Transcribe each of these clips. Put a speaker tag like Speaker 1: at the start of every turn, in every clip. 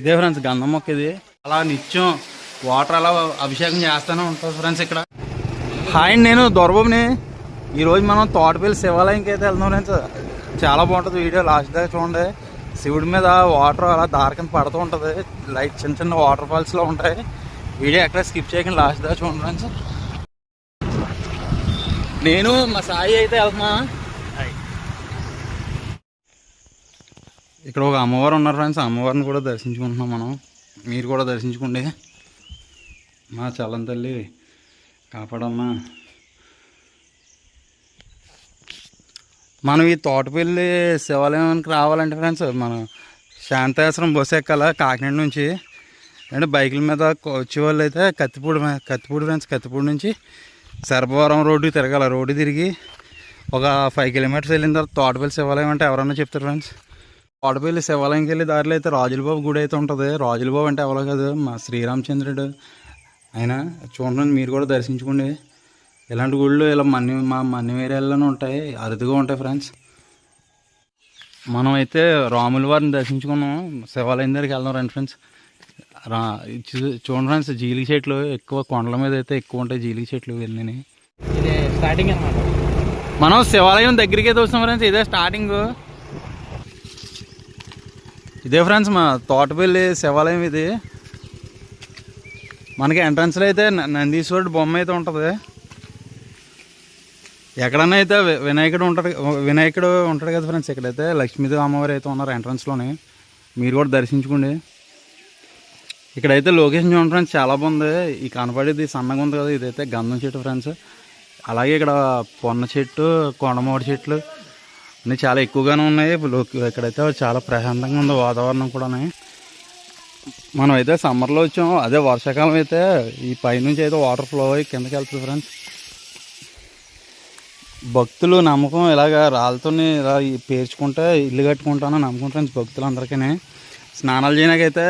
Speaker 1: ఇదే ఫ్రెండ్స్ గంధం మొక్క ఇది. అలా నిత్యం వాటర్ అలా అభిషేకం చేస్తూనే ఉంటుంది ఫ్రెండ్స్ ఇక్కడ. హాయ్ నేను దొరబాబుని. ఈరోజు మనం తోటపల్లి శివాలయంకి అయితే వెళ్తున్నాం ఫ్రెండ్స్. చాలా బాగుంటుంది వీడియో లాస్ట్ దాకా చూడండి. శివుడి మీద వాటర్ అలా దారి పడుతూ ఉంటుంది. లైట్ చిన్న చిన్న వాటర్ ఫాల్స్లో ఉంటాయి. వీడియో ఎక్కడ స్కిప్ చేయకుండా లాస్ట్ దాకా చూడండి ఫ్రెండ్స్. నేను మా సాయి అయితే వెళ్తున్నా. ఇక్కడ ఒక అమ్మవారు ఉన్నారు ఫ్రెండ్స్. అమ్మవారిని కూడా దర్శించుకుంటున్నాం మనం. మీరు కూడా దర్శించుకోండి. మా చల్లం తల్లి కాపాడమ్మా. మనం ఈ తోటపల్లి శివాలయానికి రావాలంటే ఫ్రెండ్స్ మనం శాంతాశ్రం బస్సు ఎక్కాల కాకినాడ నుంచి. అంటే బైకుల మీద వచ్చే వాళ్ళు అయితే కత్తిపూడి కత్తిపూడి ఫ్రెండ్స్ కత్తిపూడి నుంచి సర్పవరం రోడ్డు తిరగాల. రోడ్డు తిరిగి ఒక ఫైవ్ కిలోమీటర్స్ వెళ్ళిన తర్వాత తోటపల్లి శివాలయం అంటే ఎవరన్నా చెప్తారు ఫ్రెండ్స్? తోటపల్లి శివాలయంకి వెళ్ళి దారిలో అయితే రాజులబాబు గుడి అయితే ఉంటుంది. రాజులబాబు అంటే ఎవరో కాదు మా శ్రీరామచంద్రుడు. ఆయన చూడండి మీరు కూడా దర్శించుకోండి. ఇలాంటి గుళ్ళు ఇలా మన్ని మా మన్ని ఏరియాల్లోనే ఉంటాయి. అరుదుగా ఉంటాయి ఫ్రెండ్స్. మనం అయితే రాముల వారిని దర్శించుకున్నాం. శివాలయం దగ్గరికి వెళ్దాం రండి ఫ్రెండ్స్. రా చూడండి ఫ్రెండ్స్ జీలిక చెట్లు ఎక్కువ కొండల మీద అయితే ఎక్కువ ఉంటాయి జీలిక చెట్లు వెళ్ళినాయి
Speaker 2: ఇది స్టార్టింగ్ అనమాట.
Speaker 1: మనం శివాలయం దగ్గరికి అయితే వస్తాం ఫ్రెండ్స్. ఇదే స్టార్టింగ్ ఇదే ఫ్రెండ్స్ మా తోటపల్లి శివాలయం ఇది. మనకి ఎంట్రన్స్లో అయితే నందీశ్వరుడు బొమ్మ అయితే ఉంటుంది. ఎక్కడన్నా అయితే వినాయకుడు ఉంటాడు వినాయకుడు ఉంటాడు కదా ఫ్రెండ్స్ ఇక్కడైతే లక్ష్మీదేవి అమ్మవారు అయితే ఉన్నారు ఎంట్రన్స్లోనే మీరు కూడా దర్శించుకోండి. ఇక్కడైతే లొకేషన్ చూడండి ఫ్రెండ్స్ చాలా బాగుంది. ఈ కనపడేది సన్నగా ఉంది కదా ఇదైతే గంధం చెట్టు ఫ్రెండ్స్. అలాగే ఇక్కడ పొన్న చెట్టు కొండమూడి చెట్లు అన్నీ చాలా ఎక్కువగానే ఉన్నాయి. లో- ఇక్కడైతే చాలా ప్రశాంతంగా ఉంది వాతావరణం కూడా మనం అయితే సమ్మర్లో వచ్చాం. అదే వర్షాకాలం అయితే ఈ పైనుంచి అయితే వాటర్ ఫ్లో అయ్యి కిందకి వెళ్తుంది ఫ్రెండ్స్ భక్తులు నమ్మకం ఇలాగ రాళ్ళతోని ఇలా పేర్చుకుంటే ఇల్లు కట్టుకుంటానని నమ్మకం ఫ్రెండ్స్ భక్తులు అందరికీ స్నానాలు చేయడానికైతే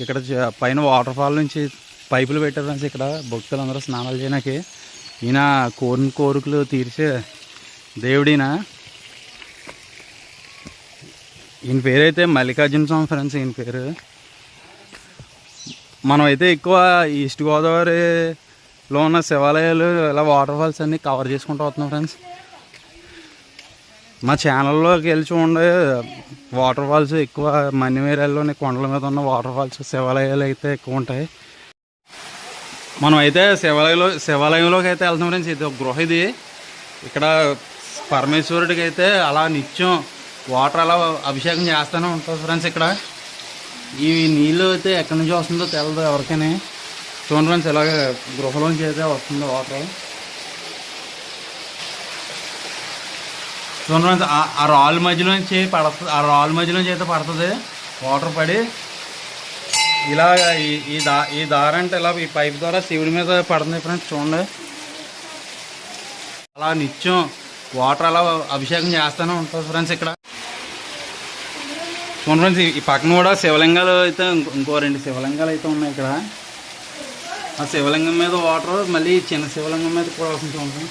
Speaker 1: ఇక్కడ పైన వాటర్ ఫాల్ నుంచి పైపులు పెట్టారు ఫ్రెండ్స్ ఇక్కడ భక్తులు అందరూ స్నానాలు చేయడానికి. ఈయన కోరిన కోరికలు తీర్చే దేవుడినా ఈయన పేరైతే మల్లికార్జున స్వామి ఫ్రెండ్స్ ఈయన పేరు. మనం అయితే ఎక్కువ ఈస్ట్ గోదావరిలో ఉన్న శివాలయాలు ఇలా వాటర్ ఫాల్స్ అన్నీ కవర్ చేసుకుంటూ వస్తున్నాం ఫ్రెండ్స్. మా ఛానల్లోకి వెళ్ళి చూడండి వాటర్ ఫాల్స్ ఎక్కువ మన్నిమేరాల్లోని కొండల మీద ఉన్న వాటర్ ఫాల్స్ శివాలయాలు అయితే ఎక్కువ ఉంటాయి. మనం అయితే శివాలయంలో శివాలయంలోకి అయితే వెళ్తున్నాం ఫ్రెండ్స్. ఇది ఒక గృహ ఇది. ఇక్కడ పరమేశ్వరుడికి అయితే అలా నిత్యం వాటర్ అలా అభిషేకం చేస్తూనే ఉంటుంది ఫ్రెండ్స్ ఇక్కడ. ఈ నీళ్ళు అయితే ఎక్కడి నుంచి వస్తుందో తెలదు ఎవరికైనా. చూడండి ఫ్రెండ్స్ ఇలాగే గృహలోంచి అయితే వస్తుంది వాటర్ చూడండి ఫ్రెండ్స్ ఆ- రాళ్ళ మధ్యలోంచి పడుతుంది ఆ రాళ్ళ మధ్యలోంచి అయితే పడుతుంది. వాటర్ పడి ఇలాగ ఈ ఈ దా ఈ దార అంటే ఇలా ఈ పైప్ ద్వారా శివుడి మీద పడుతుంది ఫ్రెండ్స్ చూడండి. అలా నిత్యం వాటర్ అలా అభిషేకం చేస్తూనే ఉంటుంది ఫ్రెండ్స్ ఇక్కడ. చూడండి ఫ్రెండ్స్ ఈ- పక్కన కూడా శివలింగాలు అయితే ఇంకో- రెండు శివలింగాలు అయితే ఉన్నాయి ఇక్కడ. ఆ శివలింగం మీద వాటర్ మళ్ళీ చిన్న శివలింగం మీద కూడా వస్తుంది చూడండి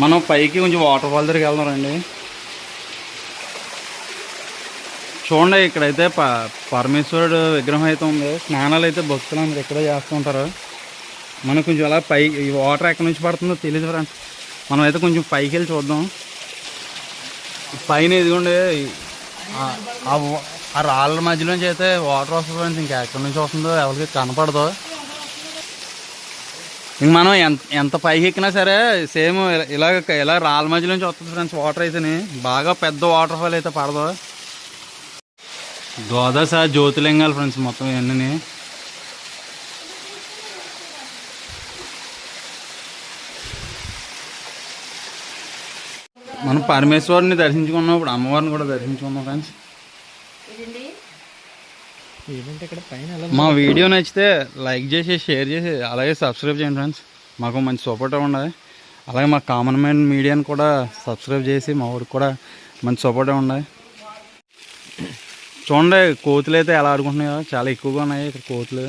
Speaker 1: మనం పైకి కొంచెం వాటర్ ఫాల్ దగ్గరికి వెళ్దాం చూడండి ఇక్కడైతే ప పరమేశ్వరుడు విగ్రహం అయితే ఉంది. స్నానాలు అయితే భక్తులు అందరూ ఇక్కడే చేస్తూ ఉంటారు. కొంచెం అలా పై ఈ వాటర్ ఎక్కడి నుంచి పడుతుందో తెలియదు ఫ్రెండ్స్. మనం అయితే కొంచెం పైకి వెళ్ళి చూద్దాం పైన ఇదిగోండి ఆ- ఆ రాళ్ళ మధ్యలోంచి అయితే వాటర్ వస్తుంది ఫ్రెండ్స్ ఇంకా ఎక్కడి నుంచి వస్తుందో ఎవరికి కనపడదు. ఇంక మనం ఎంత ఎంత పైకి ఎక్కినా సరే సేమ్ ఇలా ఇలా రాళ్ళ మధ్యలోంచి వస్తుంది ఫ్రెండ్స్ వాటర్ అయితేనే. బాగా పెద్ద వాటర్ ఫాల్ అయితే పడదు. ద్వాదశ జ్యోతిలింగాలు ఫ్రెండ్స్ మొత్తం ఇవన్నీ మనం పరమేశ్వరుని దర్శించుకున్నాం ఇప్పుడు అమ్మవారిని కూడా దర్శించుకున్నాం ఫ్రెండ్స్ మా వీడియో నచ్చితే లైక్ చేసి షేర్ చేసి అలాగే సబ్స్క్రైబ్ చేయండి ఫ్రెండ్స్ మాకు మంచి సపోర్ట్ ఉండాలి. అలాగే మా కామన్ మ్యాన్ మీడియాని కూడా సబ్స్క్రైబ్ చేసి మా ఊరికి కూడా మంచి సపోర్ట్ ఉండాలి. చూడండి కోతులు అయితే ఎలా ఆడుకుంటున్నాయో చాలా ఎక్కువగా ఉన్నాయి ఇక్కడ కోతులు.